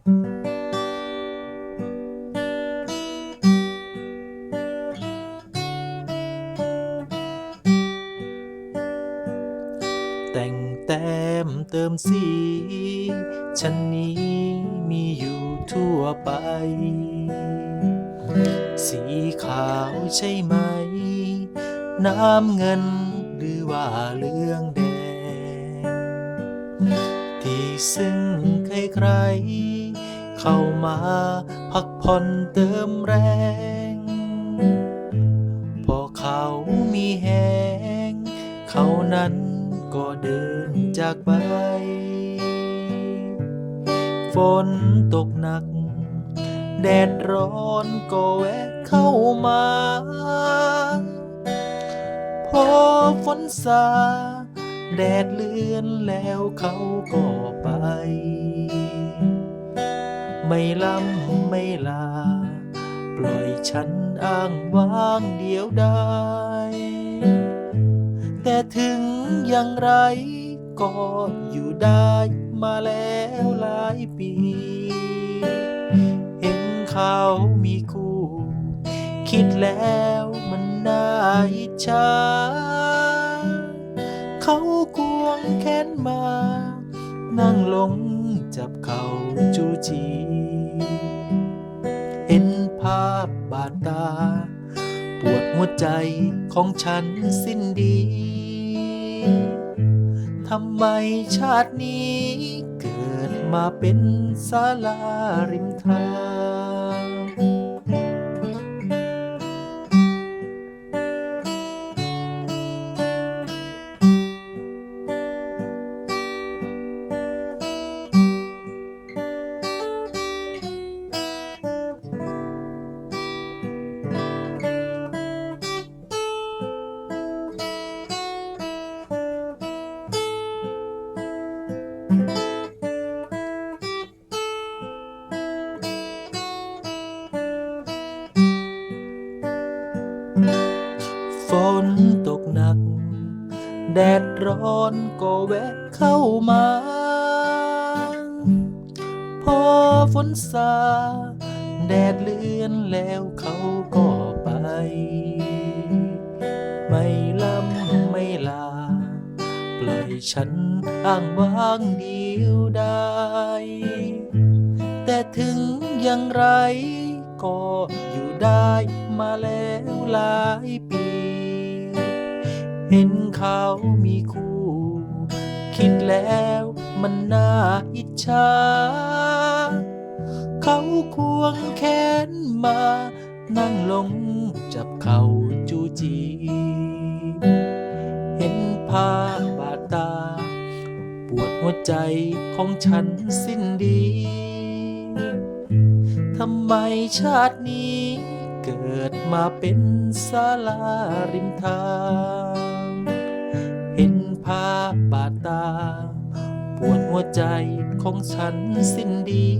แต่งแต้มเติมสีฉันนี้มีอยู่ทั่วไป สีขาวใช่ไหม น้ำเงินหรือว่าเหลืองแดง ซึ่งใครๆ เข้ามาพักผ่อนเติมแรง พอเขามีแหง เขานั้นก็เดินจากไป ฝนตกหนัก แดดร้อนก็แวะเข้ามา พอฝนซา แดดเลือนแล้วเขาก็ไป ไม่ล้ำไม่ลา ปล่อยฉันอ้างว้างเดียวได้ แต่ถึงอย่างไรก็อยู่ได้มาแล้วหลายปี เห็นเขามีคู่ คิดแล้วมันน่าอิจฉาเขา แขนมา นั่งลงจับเขาจูจี เห็นภาพบาดตา ปวดหัวใจของฉันสิ้นดี ทำไมชาตินี้เกิดมาเป็นศาลาริมทาง แดดร้อนก็แวะเข้ามา พอฝนซาแดดเลือนแล้วเขาก็ไป ไม่ลำไม่ลา ปล่อยฉันอ้างว้างเดียวได้ แต่ถึงอย่างไร ก็อยู่ได้มาแล้วหลาย เห็นเขามีคู่ คิดแล้วมันน่าอิจฉาเขาควงแขนมา นั่งลงจับเขาจูจี เห็นภาพบาดตา ปวดหัวใจของฉันสิ้นดี ทำไมชาตินี้ เกิดมาเป็นศาลาริมทาง เห็นภาพบาดตา ปวดหัวใจของฉันสิ้นดี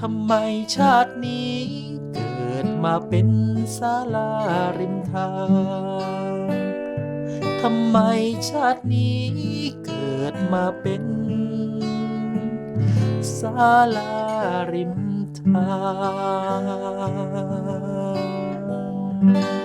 ทำไมชาตินี้เกิดมาเป็นศาลาริมทาง ทำไมชาตินี้เกิดมาเป็นศาลา ริมทาง